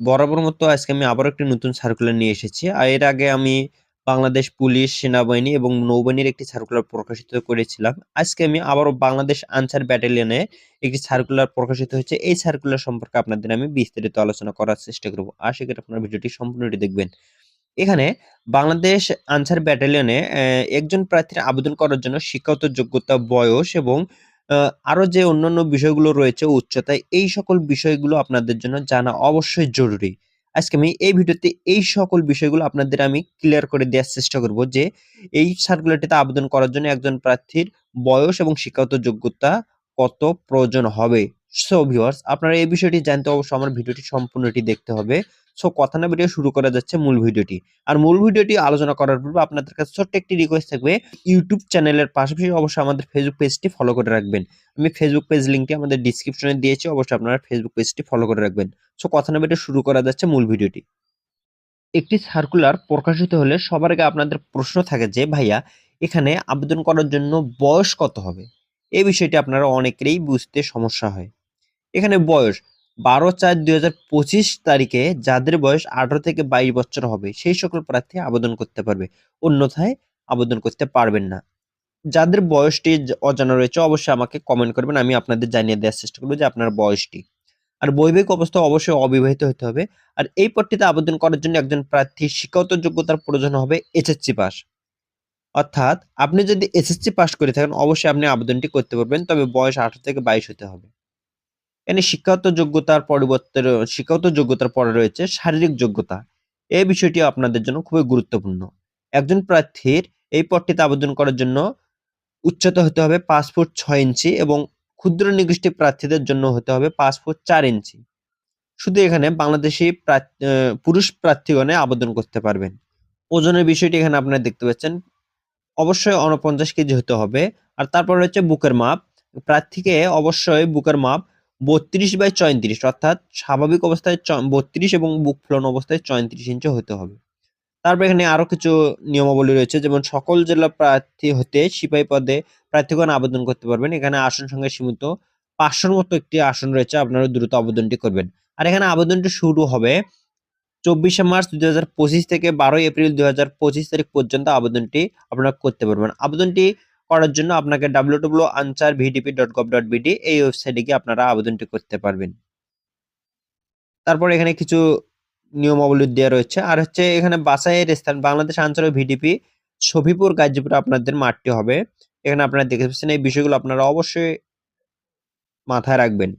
বরাবর মতো আজকে আমি আবারও একটি নতুন সার্কুলার নিয়ে এসেছি। আর এর আগে আমি বাংলাদেশ পুলিশ, সেনাবাহিনী এবং নৌবাহিনীর একটি সার্কুলার প্রকাশিত করেছিলাম। আজকে আমি আবারও বাংলাদেশ আনসার ব্যাটালিয়নে একটি সার্কুলার প্রকাশিত হয়েছে। এই সার্কুলার সম্পর্কে আপনাদের আমি বিস্তারিত আলোচনা করার চেষ্টা করব। আশা করি আপনারা ভিডিওটি সম্পূর্ণটি দেখবেন। এখানে বাংলাদেশ আনসার ব্যাটালিয়নে একজন প্রার্থীর আবেদন করার জন্য শিক্ষাগত যোগ্যতা, বয়স এবং আ আরও যে অন্যান্য বিষয়গুলো রয়েছে উচ্চতায় এই সকল বিষয়গুলো আপনাদের জন্য জানা অবশ্যই জরুরি। আজকে আমি এই ভিডিওতে এই সকল বিষয়গুলো আপনাদের আমি ক্লিয়ার করে দেওয়ার চেষ্টা করব যে, এই সার্কুলারটিতে আবেদন করার জন্য একজন প্রার্থীর বয়স এবং শিক্ষাগত যোগ্যতা কত প্রয়োজন হবে। সো ভিউয়ার্স আপনারা এই বিষয়টি জানতে অবশ্যই আমার ভিডিওটি সম্পূর্ণটি দেখতে হবে। সো কথা না বাড়িয়ে শুরু করা যাচ্ছে মূল ভিডিওটি। আর মূল ভিডিওটি আলোচনা করার পূর্বে আপনাদের কাছে ছোট্ট একটি রিকোয়েস্ট থাকবে, ইউটিউব চ্যানেলের পাশাপাশি অবশ্যই আমাদের ফেসবুক পেজটি ফলো করে রাখবেন। আমি ফেসবুক পেজ লিঙ্কটি আমাদের ডেসক্রিপশনে দিয়েছি। অবশ্যই আপনারা ফেসবুক পেজটি ফলো করে রাখবেন। সো কথা না বাড়িয়ে শুরু করা যাচ্ছে মূল ভিডিওটি। একটি সার্কুলার প্রকাশিত হলে সবার আগে আপনাদের প্রশ্ন থাকে যে, ভাইয়া এখানে আবেদন করার জন্য বয়স কত হবে? এই বিষয়টি আপনারা অনেকেরই বুঝতে সমস্যা হয়। এখানে বয়স ১২/৪/২০২৫ তারিখে যাদের বয়স ১৮ থেকে ২২ বছর হবে, সেই সকল প্রার্থী আবেদন করতে পারবে। অন্যথায় আবেদন করতে পারবেন না। যাদের বয়সটি অজানা রয়েছে, অবশ্যই আমাকে কমেন্ট করবেন। আমি আপনাদের জানিয়ে দেওয়ার চেষ্টা করব যে আপনার বয়সটি। আর বৈবাহিক অবস্থা অবশ্যই অবিবাহিত হতে হবে। আর এই পদটিতে আবেদন করার জন্য একজন প্রার্থীর শিক্ষাগত যোগ্যতার প্রয়োজন হবে এসএসসি পাস। অর্থাৎ আপনি যদি এসএসসি পাস করে থাকেন, অবশ্যই আপনি আবেদনটি করতে পারবেন। তবে বয়স ১৮ থেকে ২২ হতে হবে। এখানে শিক্ষাগত যোগ্যতার পরিবর্তে শিক্ষাগত যোগ্যতার পরে রয়েছে শারীরিক যোগ্যতা। এই বিষয়টি আপনাদের জন্য খুবই গুরুত্বপূর্ণ। একজন প্রার্থীর এই পদটিতে আবেদন করার জন্য উচ্চতা হতে হবে ৫ ফুট ৬ ইঞ্চি এবং ক্ষুদ্র নিগোষ্ঠী প্রার্থীদের জন্য হতে হবে ৫ ফুট ৪ ইঞ্চি। শুধু এখানে বাংলাদেশী পুরুষ প্রার্থীগণে আবেদন করতে পারবেন। ওজনের বিষয়টি এখানে আপনারা দেখতে পাচ্ছেন। অবশ্যই ৪৯ কেজি হতে হবে। আর তারপর রয়েছে বুকের মাপ। প্রার্থীকে অবশ্যই বুকের মাপ ৩২/৩৪ অর্থাৎ স্বাভাবিক অবস্থায় ৩২ এবং বুক ফোলানো অবস্থায় ৩৪ ইঞ্চি হতে হবে। তারপর এখানে আরও কিছু নিয়মাবলী রয়েছে, যেমন সকল জেলা প্রার্থী হতে সিপাহী পদে প্রার্থীগণ আবেদন করতে পারবেন। এখানে আসন সংখ্যা সীমিত ৫০০ র মতো একটি আসন রয়েছে। আপনারা দ্রুত আবেদনটি করবেন। আর এখানে আবেদনটি শুরু হবে ২৪শে মার্চ ২০২৫ থেকে ১২ এপ্রিল ২০২৫ তারিখ পর্যন্ত আবেদনটি আপনারা করতে পারবেন। আবেদনটি করার জন্য আপনাকে www.ansarvdp.gov.bd এই ওয়েবসাইটে গিয়ে আপনারা আবেদনটি করতে পারবেন। তারপর এখানে কিছু নিয়মাবলী দেয়া রয়েছে। আর হচ্ছে এখানে বাছাইয়ের স্থান, বাংলাদেশ আনসার ভিডিপি সফিপুর গাজীপুরে আপনাদের মাঠটি হবে। এখানে আপনারা দেখতে পাচ্ছেন এই বিষয়গুলো আপনারা অবশ্যই মাথায় রাখবেন।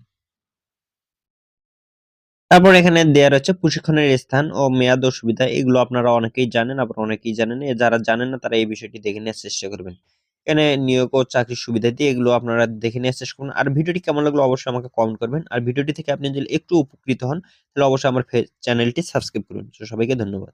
তারপর এখানে দেয়া রয়েছে প্রশিক্ষণের স্থান ও মেয়াদ ও সুবিধা। এগুলো আপনারা অনেকেই জানেন আবার অনেকেই জানেন যারা জানেন না তারা এই বিষয়টি দেখে নেওয়ার চেষ্টা করবেন। এখানে নিয়োগ ও চাকরির সুবিধা দিয়ে এগুলো আপনারা দেখে নিয়ে চেষ্টা করুন। আর ভিডিওটি কেমন লাগল অবশ্যই আমাকে কমেন্ট করবেন। আর ভিডিওটি থেকে আপনি যদি একটু উপকৃত হন, তাহলে অবশ্যই আমার চ্যানেলটি সাবস্ক্রাইব করুন। সবাইকে ধন্যবাদ।